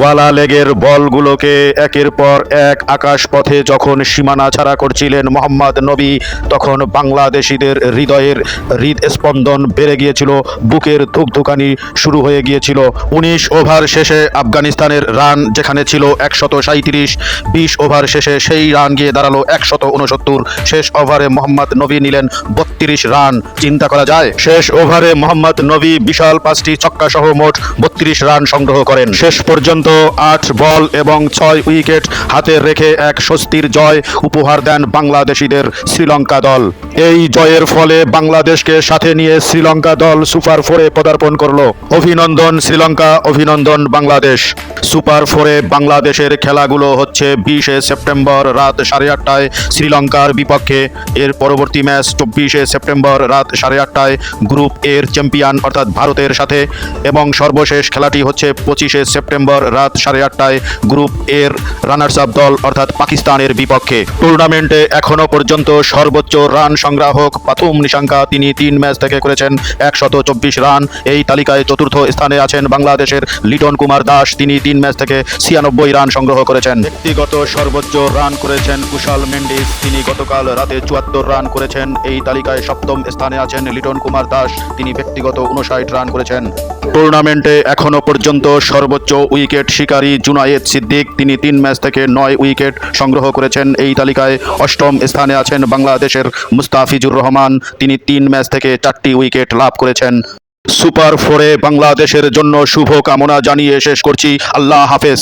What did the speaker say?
ওয়ালা লেগের বলগুলোকে একের পর এক আকাশ পথে যখন সীমানা ছাড়া করছিলেন মোহাম্মদ নবী, তখন বাংলাদেশিদের হৃদয়ের হৃদস্পন্দন বেড়ে গিয়েছিল, বুকের ধুকধুকানি শুরু হয়ে গিয়েছিল। উনিশ ওভার শেষে আফগানিস্তানের রান যেখানে ছিল একশত সাঁত্রিশ বিশ ওভার শেষে সেই রান গিয়ে দাঁড়াল একশত উনসত্তর শেষ ওভারে মোহাম্মদ নবী নিলেন বত্রিশ রান। চিন্তা করা যায়, শেষ ওভারে মোহাম্মদ নবী বিশাল পাঁচটি ছক্কা সহ মোট বত্রিশ রান সংগ্রহ করেন। শেষ পর্যন্ত আট বল এবং ছয় উইকেট হাতে রেখে এক স্বস্তির জয় উপহার দেন বাংলাদেশিদের শ্রীলঙ্কা দল। এই জয়ের ফলে বাংলাদেশকে সাথে নিয়ে শ্রীলঙ্কা দল সুপার ফোরে পদার্পণ করল। অভিনন্দন শ্রীলঙ্কা, অভিনন্দন বাংলাদেশ। সুপার ফোরে বাংলাদেশের খেলাগুলো হচ্ছে বিশে সেপ্টেম্বর রাত সাড়ে আটটায় শ্রীলঙ্কার বিপক্ষে। এর পরবর্তী ম্যাচ চব্বিশে সেপ্টেম্বর রাত সাড়ে আটটায় গ্রুপ এর চ্যাম্পিয়ন অর্থাৎ ভারতের সাথে। এবং সর্বশেষ খেলাটি হচ্ছে পঁচিশে সেপ্টেম্বর রাত সাড়ে আটটায় গ্রুপ এর রানার্স আপ দল অর্থাৎ পাকিস্তানের বিপক্ষে। টুর্নামেন্টে এখনও পর্যন্ত সর্বোচ্চ রান সংগ্রাহক পাথুম নিশাঙ্কা। তিনি তিন ম্যাচ থেকে করেছেন একশত চব্বিশ রান। এই তালিকায় চতুর্থ স্থানে আছেন বাংলাদেশের লিটন কুমার দাস। তিনি তিন ম্যাচ থেকে ছিয়ানব্বই রান সংগ্রহ করেছেন। ব্যক্তিগত সর্বোচ্চ রান করেছেন কুশাল মেন্ডিস। তিনি গতকাল রাতে চুয়াত্তর রান করেছেন। এই তালিকায় সপ্তম স্থানে আছেন লিটন কুমার দাস। তিনি ব্যক্তিগত উনষাট রান করেছেন। টুর্নামেন্টে এখনও পর্যন্ত সর্বোচ্চ উইকেট শিকারী জুনায়েদ সিদ্দিক। তিনি তিন ম্যাচ থেকে নয় উইকেট সংগ্রহ করেছেন। এই তালিকায় অষ্টম স্থানে আছেন বাংলাদেশের মুস্তাফিজুর রহমান, তিনি তিন ম্যাচ থেকে চারটি উইকেট লাভ করেছেন। সুপার ফোরে বাংলাদেশের জন্য শুভ কামনা জানিয়ে শেষ করছি। আল্লাহ হাফেজ।